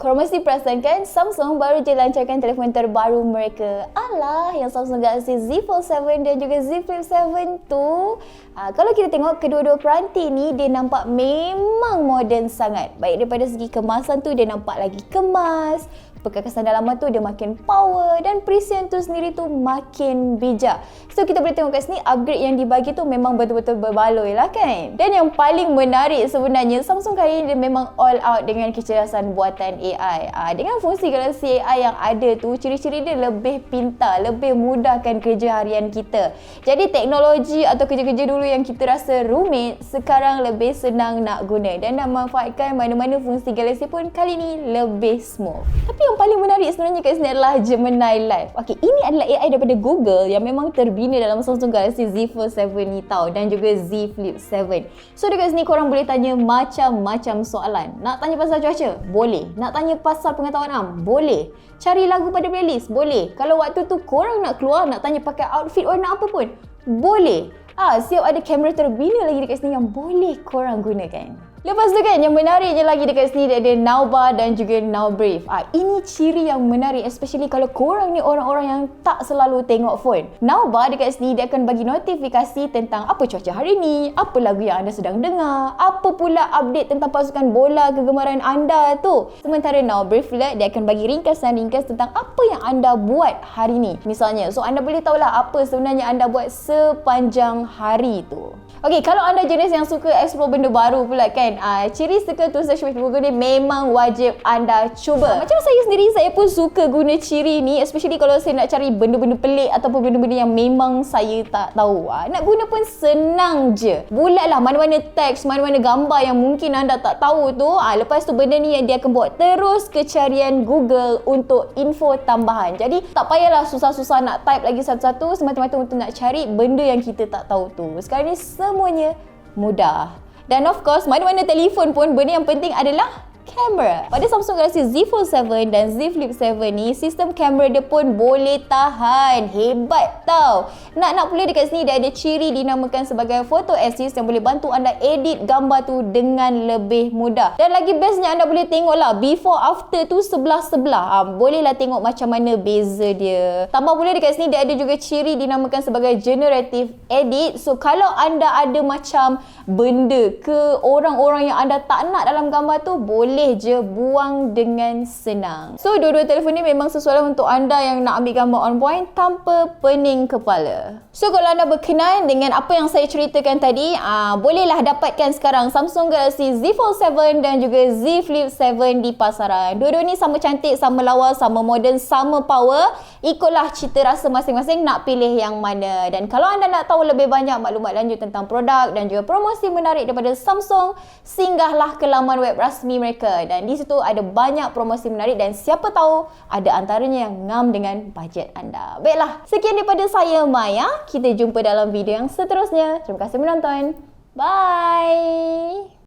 Korang mesti perasan kan Samsung baru je lancarkan telefon terbaru mereka. Alah, yang Samsung Galaxy Z Fold 7 dan juga Z Flip 7 tu. Ha, kalau kita tengok kedua-dua peranti ni, dia nampak memang moden sangat. Baik daripada segi kemasan tu, dia nampak lagi kemas perkakasan dalaman tu dia makin power dan perisian tu sendiri tu makin bijak. So kita boleh tengok kat sini upgrade yang dibagi tu memang betul-betul berbaloi lah kan. Dan yang paling menarik sebenarnya Samsung kali ini dia memang all out dengan kecerdasan buatan AI. Ha, dengan fungsi Galaxy AI yang ada tu ciri-ciri dia lebih pintar, lebih mudahkan kerja harian kita. Jadi teknologi atau kerja-kerja dulu yang kita rasa rumit sekarang lebih senang nak guna dan nak manfaatkan mana-mana fungsi Galaxy pun kali ni lebih smooth. Tapi yang paling menarik sebenarnya kat sini adalah Gemini Live. Okey, ini adalah AI daripada Google yang memang terbina dalam Samsung Galaxy Z Fold 7 ni tau dan juga Z Flip 7. So dekat sini korang boleh tanya macam-macam soalan. Nak tanya pasal cuaca? Boleh. Nak tanya pasal pengetahuan am? Boleh. Cari lagu pada playlist? Boleh. Kalau waktu tu korang nak keluar nak tanya pakai outfit warna apa pun? Boleh. Ah, siap ada kamera terbina lagi dekat sini yang boleh korang gunakan. Lepas tu kan yang menariknya lagi dekat sini dia ada Now Bar dan juga Now Brave. Ah ini ciri yang menarik especially kalau korang ni orang-orang yang tak selalu tengok phone. Now Bar dekat sini dia akan bagi notifikasi tentang apa cuaca hari ni, apa lagu yang anda sedang dengar, apa pula update tentang pasukan bola kegemaran anda tu. Sementara Now Brave pula dia akan bagi ringkasan-ringkas tentang apa yang anda buat hari ni. Misalnya, so anda boleh tahulah apa sebenarnya anda buat sepanjang hari tu. Okey, kalau anda jenis yang suka explore benda baru pula kan, uh, ciri suka to search with Google ni memang wajib anda cuba. Macam saya sendiri, saya pun suka guna ciri ni especially kalau saya nak cari benda-benda pelik ataupun benda-benda yang memang saya tak tahu. Uh, nak guna pun senang je. Bulatlah mana-mana teks, mana-mana gambar yang mungkin anda tak tahu tu, uh, lepas tu benda ni yang dia akan bawa terus ke carian Google untuk info tambahan. Jadi tak payahlah susah-susah nak type lagi satu-satu semata-mata untuk nak cari benda yang kita tak tahu tu. Sekarang ni semuanya mudah. Dan of course, mana-mana telefon pun benda yang penting adalah kamera. Pada Samsung Galaxy Z Fold 7 dan Z Flip 7 ni, sistem kamera dia pun boleh tahan. Hebat tau. Nak-nak pula dekat sini dia ada ciri dinamakan sebagai Photo Assist yang boleh bantu anda edit gambar tu dengan lebih mudah. Dan lagi bestnya anda boleh tengok lah before after tu sebelah-sebelah. Ha, bolehlah tengok macam mana beza dia. Tambah pula dekat sini dia ada juga ciri dinamakan sebagai Generative Edit. So kalau anda ada macam benda ke orang-orang yang anda tak nak dalam gambar tu, boleh boleh je buang dengan senang. So, dua-dua telefon ni memang sesuai untuk anda yang nak ambil gambar on point tanpa pening kepala. So, kalau anda berkenan dengan apa yang saya ceritakan tadi, aa, ah, bolehlah dapatkan sekarang Samsung Galaxy Z Fold 7 dan juga Z Flip 7 di pasaran. Dua-dua ni sama cantik, sama lawa, sama moden, sama power. Ikutlah cita rasa masing-masing nak pilih yang mana. Dan kalau anda nak tahu lebih banyak maklumat lanjut tentang produk dan juga promosi menarik daripada Samsung, singgahlah ke laman web rasmi mereka dan di situ ada banyak promosi menarik dan siapa tahu ada antaranya yang ngam dengan bajet anda. Baiklah, sekian daripada saya Maya. Kita jumpa dalam video yang seterusnya. Terima kasih menonton. Bye.